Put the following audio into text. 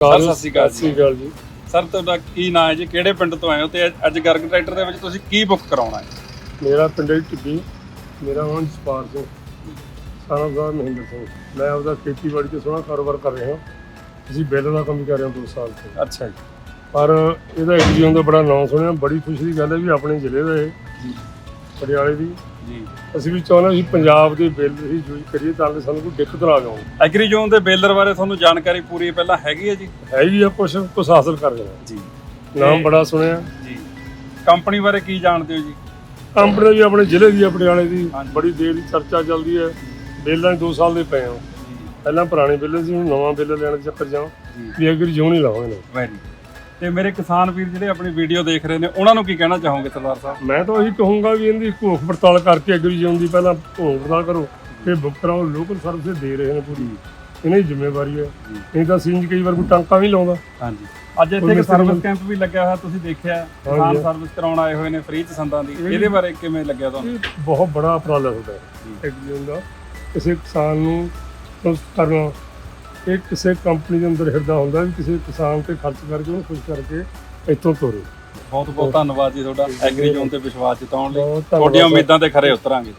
Sir, ਸਤਿ ਸ਼੍ਰੀ ਅਕਾਲ ਜੀ। ਅਕਾਲ ਜੀ। ਸਰ ਤੁਹਾਡਾ ਕੀ ਨਾਂ ਹੈ ਜੀ? ਕਿਹੜੇ ਪਿੰਡ ਤੋਂ ਆਏ ਹੋ ਤੇ ਅੱਜ ਗਰਗ ਟਰੈਕਟਰ ਦੇ ਵਿੱਚ ਤੁਸੀਂ ਕੀ ਬੁੱਕ ਕਰਾਉਣਾ ਹੈ? ਮੇਰਾ ਪਿੰਡ ਹੈ ਟਿੱਬੀ ਮੇਰਾ ਨਾਮ ਜਸਪਾਲ ਸਿੰਘ। ਸਾਰਾ ਦਾ ਮਹਿੰਦਰ ਸਿੰਘ। ਮੈਂ ਆਪਦਾ ਖੇਤੀਬਾੜੀ ਤੇ ਸੋਹਣਾ ਕਾਰੋਬਾਰ ਕਰ ਰਿਹਾ ਅਸੀਂ ਬਿੱਲ ਦਾ ਕੰਮ ਕਰ ਰਹੇ ਹਾਂ 2 ਸਾਲ ਤੋਂ। ਅੱਛਾ ਜੀ। ਪਰ ਇਹਦਾ ਐਗਰੀਜ਼ਨ ਦਾ ਬੜਾ ਨਾਮ ਸੁਣਿਆ। ਬੜੀ ਖੁਸ਼ੀ ਦੀ ਗੱਲ ਹੈ ਵੀ ਆਪਣੇ ਜ਼ਿਲ੍ਹੇ ਦਾ ਇਹ। ਪਟਿਆਲੇ ਦੀ। ਜੀ। ਅਸੀਂ ਵੀ ਚਾਹੁੰਦੇ ਸੀ ਪੰਜਾਬ ਦੇ ਬਿੱਲ ਹੀ ਯੂਜ਼ ਕਰੀਏ ਤਾਂ ਕਿ ਸਾਨੂੰ ਕੋਈ ਦਿੱਕਤ ਨਾ ਆਵੇ ਐਗਰੀ ਜ਼ੋਨ ਦੇ ਬੇਲਰ ਬਾਰੇ ਤੁਹਾਨੂੰ ਜਾਣਕਾਰੀ ਪੂਰੀ ਪਹਿਲਾਂ ਹੈਗੀ ਹੈ ਜੀ? ਹੈ ਹੀ ਆ ਕੁਛ ਕੁਛ ਹਾਸਲ ਕਰ ਰਹੇ ਜੀ। ਹਾਂ ਨਾਮ ਬੜਾ ਸੁਣਿਆ। ਜੀ। ਕੰਪਨੀ ਬਾਰੇ ਕੀ ਜਾਣਦੇ ਹੋ ਜੀ? ਕੰਪਨੀ ਵੀ ਆਪਣੇ ਜ਼ਿਲ੍ਹੇ ਦੀ ਆ ਪਟਿਆਲੇ ਦੀ। ਬੜੀ ਦੇਰ ਦੀ ਚਰਚਾ ਚੱਲਦੀ ਹੈ। ਬਿੱਲਾਂ 2 ਸਾਲ ਦੇ ਪਏ ਆ। ਜੀ। ਪਹਿਲਾਂ ਪੁਰਾਣੇ ਬਿੱਲ ਸੀ ਹੁਣ ਨਵਾਂ ਬਿੱਲ ਲੈਣ ਦੇ ਚੱਕਰ ਜਾਂ ਜੀ। ਵੀ ਅਗਰ ਜਿਉਂ ਨਹੀਂ ਲਾਉਂਦੇ ਨੇ। ਵੈਰੀ ਤੇ ਮੇਰੇ ਕਿਸਾਨ ਵੀਰ ਜਿਹੜੇ ਆਪਣੀ ਵੀਡੀਓ ਦੇਖ ਰਹੇ ਨੇ ਉਹਨਾਂ ਨੂੰ ਕੀ ਕਹਿਣਾ ਚਾਹੋਗੇ ਸਰਦਾਰ ਸਾਹਿਬ? ਮੈਂ ਤਾਂ ਇਹੀ ਕਹੂੰਗਾ ਵੀ ਇਹਦੀ ਭੁੱਖ ਪੜਤਾਲ ਕਰਕੇ ਅਗਰ ਜਿਉਂ ਦੀ ਪਹਿਲਾਂ ਭੁੱਖ ਪੜਤਾਲ ਕਰੋ ਤੇ ਬੁੱਕ ਕਰਾਓ ਲੋਕਲ ਸਰਵਿਸ ਦੇ ਰਹੇ ਨੇ ਪੂਰੀ। ਇਹਨਾਂ ਦੀ ਜ਼ਿੰਮੇਵਾਰੀ ਹੈ। ਨਹੀਂ ਤਾਂ ਸਿੰਜ ਕਈ ਵਾਰ ਕੋਈ ਟਾਂਕਾ ਵੀ ਲਾਉਂਦਾ। ਹਾਂਜੀ। ਅੱਜ ਇੱਥੇ ਇੱਕ ਸਰਵਿਸ ਕੈਂਪ ਵੀ ਲੱਗਿਆ ਹੋਇਆ ਤੁਸੀਂ ਦੇਖਿਆ। ਕਿਸਾਨ। ਸਰਵਿਸ ਕਰਾਉਣ ਆਏ ਹੋਏ ਨੇ ਫ੍ਰੀ ਚ ਸੰਦਾਂ ਦੀ। ਇਹ- ਇਹਦੇ ਬਾਰੇ ਕਿਵੇਂ ਲੱਗਿਆ ਤੁਹਾਨੂੰ? ਇਹ ਬਹੁਤ ਬੜਾ ਉਪਰਾਲਾ ਹੁੰਦਾ ਹੈ। ਇੱਕ ਜਿਉਂ ਦਾ ਕਿਸੇ ਕਿਸਾਨ ਨੂੰ ਕਰਨਾ ਇਹ ਕਿਸੇ ਕੰਪਨੀ ਦੇ ਅੰਦਰ ਹਿਰਦਾ ਹੁੰਦਾ ਵੀ ਕਿਸੇ ਕਿਸਾਨ ਤੇ ਖਰਚ ਕਰਕੇ ਉਹਨੂੰ ਖੁਸ਼ ਕਰਕੇ ਇੱਥੋਂ ਤੋਰੇ। ਬਹੁਤ ਬਹੁਤ ਧੰਨਵਾਦ ਜੀ ਤੁਹਾਡਾ ਐਗਰੀ ਜ਼ੋਨ ਤੇ ਵਿਸ਼ਵਾਸ ਜਤਾਉਣ ਲਈ। ਬਹੁਤ ਤੁਹਾਡੀਆਂ ਉਮੀਦਾਂ ਤੇ ਖਰੇ ਉਤਰਾਂਗੇ।